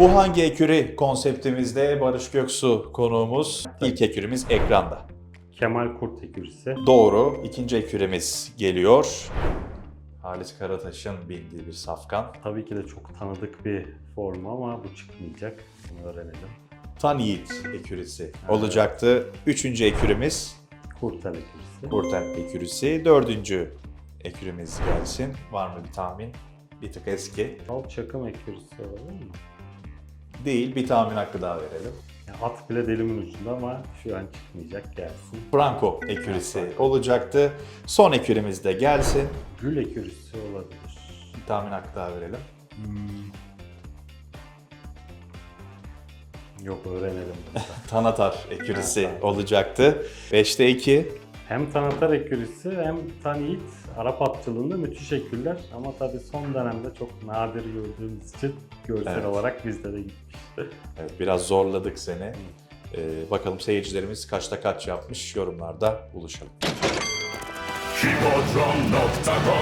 Bu hangi ekürü konseptimizde Barış Göksu konuğumuz. İlk ekürümüz ekranda. Kemal Kurt ekürisi. Doğru. İkinci eküremiz geliyor. Halis Karataş'ın bindiği bir safkan. Tabii ki de çok tanıdık bir form ama bu çıkmayacak. Bunu öğrenelim. Tan Yiğit ekürisi olacaktı. Üçüncü ekürümüz Kurtel ekürisi. Kurtel ekürisi. Dördüncü ekürümüz gelsin. Var mı bir tahmin? Bir tık eski. Al çakım ekürisi olabilir mi? Değil. Bir tahmin hakkı daha verelim. At bile dilimin ucunda ama şu an çıkmayacak gelsin. Franco ekürisi olacaktı. Son ekürümüz de gelsin. Gül ekürisi olabilir. Bir tahmin hakkı daha verelim. Yok öğrenelim. Tanatar ekürisi olacaktı. 5'te 2. hem Tanatar ekürisi hem Taniyit Arap atçılığında müthiş eküller ama tabii son dönemde çok nadir gördüğümüz için görsel Evet. olarak bizde de gitmiş. Evet, biraz zorladık seni. Ee, bakalım seyircilerimiz kaçta kaç yapmış yorumlarda buluşalım. Hipodrom.com